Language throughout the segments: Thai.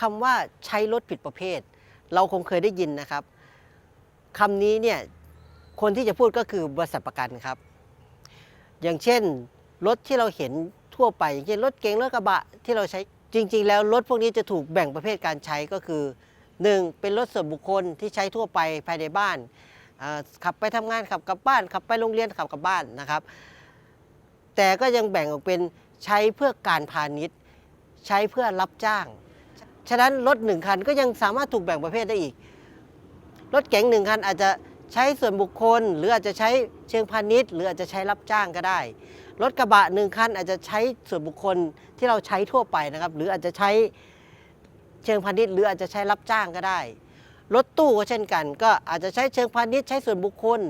คำว่าใช้รถผิดประเภท เราคงเคยได้ยินนะครับคำนี้เนี่ยคนที่จะพูดก็คือบริษัทประกันครับ อย่างเช่นรถที่เราเห็นทั่วไป อย่างเช่นรถเก๋งรถกระบะที่เราใช้จริง ๆ แล้วรถพวกนี้จะถูกแบ่งประเภทการใช้ก็คือ 1. เป็นรถส่วนบุคคลที่ใช้ทั่วไปภายในบ้านขับไปทำงานขับกลับบ้านขับไปโรงเรียนขับกลับบ้านนะครับ แต่ก็ยังแบ่งออกเป็นใช้เพื่อการพาณิชย์ ใช้เพื่อรับจ้าง ฉะนั้นรถหนึ่งคันก็ยังสามารถถูกแบ่งประเภทได้อีก รถเก๋งหนึ่งคันอาจจะใช้ส่วนบุคคล หรืออาจจะใช้เชิงพาณิชย์ หรืออาจจะใช้รับจ้างก็ได้ รถกระบะหนึ่งคันอาจจะใช้ส่วนบุคคลที่เราใช้ทั่วไปนะครับ หรืออาจจะใช้เชิงพาณิชย์ หรืออาจจะใช้รับจ้างก็ได้ รถตู้ก็เช่นกัน ก็อาจจะใช้เชิงพาณิชย์ใช้ส่วนบุคคล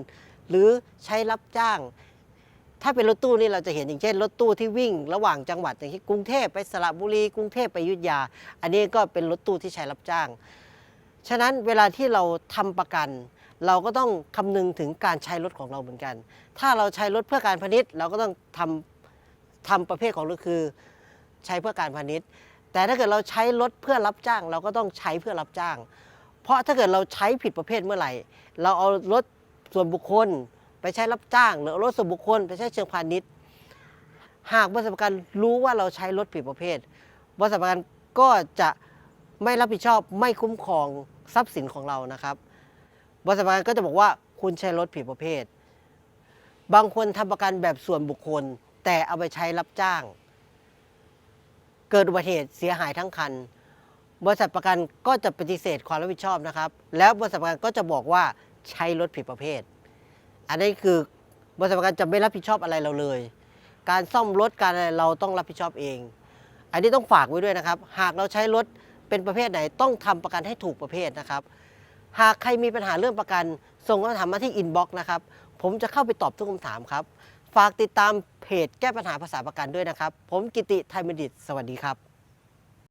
หรือใช้รับจ้าง ถ้าเป็นรถตู้นี่เราจะเห็นอย่างเช่นรถตู้ที่วิ่งระหว่างจังหวัดอย่างที่กรุงเทพไปสระบุรีกรุงเทพไปอยุธยา อันนี้ก็เป็นรถตู้ที่ใช้รับจ้าง ฉะนั้นเวลาที่เราทำประกัน เราก็ต้องคำนึงถึงการใช้รถของเราเหมือนกัน ถ้าเราใช้รถเพื่อการพาณิชย์เราก็ต้องทำทำประเภทของรถคือ ใช้เพื่อการพาณิชย์ แต่ถ้าเกิดเราใช้รถเพื่อรับจ้าง เราก็ต้องใช้เพื่อรับจ้าง เพราะถ้าเกิดเราใช้ผิดประเภทเมื่อไหร่ เราเอารถส่วนบุคคล ไปใช้รับจ้างหรือรถส่วนบุคคล ไปใช้เชิงพาณิชย์ หากบริษัทประกันรู้ว่าเราใช้รถผิดประเภท บริษัทประกันก็จะไม่รับผิดชอบไม่คุ้มครองทรัพย์สินของเรานะครับ บริษัทประกันก็จะบอกว่าคุณใช้รถผิดประเภท บางคนทำประกันแบบส่วนบุคคล แต่เอาไปใช้รับจ้าง เกิดอุบัติเหตุเสียหายทั้งคัน บริษัทประกันก็จะปฏิเสธความรับผิดชอบนะครับ แล้วบริษัทประกันก็จะบอกว่าใช้รถผิดประเภท อันนี้คือบริษัทประกันจะไม่รับผิดชอบอะไรเราเลย การซ่อมรถการอะไรเราต้องรับผิดชอบเอง อันนี้ต้องฝากไว้ด้วยนะครับ หากเราใช้รถเป็นประเภทไหนต้องทำประกันให้ถูกประเภทนะครับ หากใครมีปัญหาเรื่องประกัน ส่งคำถามมาที่อินบ็อกซ์นะครับ ผมจะเข้าไปตอบทุกคำถามครับ ฝากติดตามเพจแก้ปัญหาภาษาประกันด้วยนะครับ ผมกิติไทยมดิตสวัสดีครับ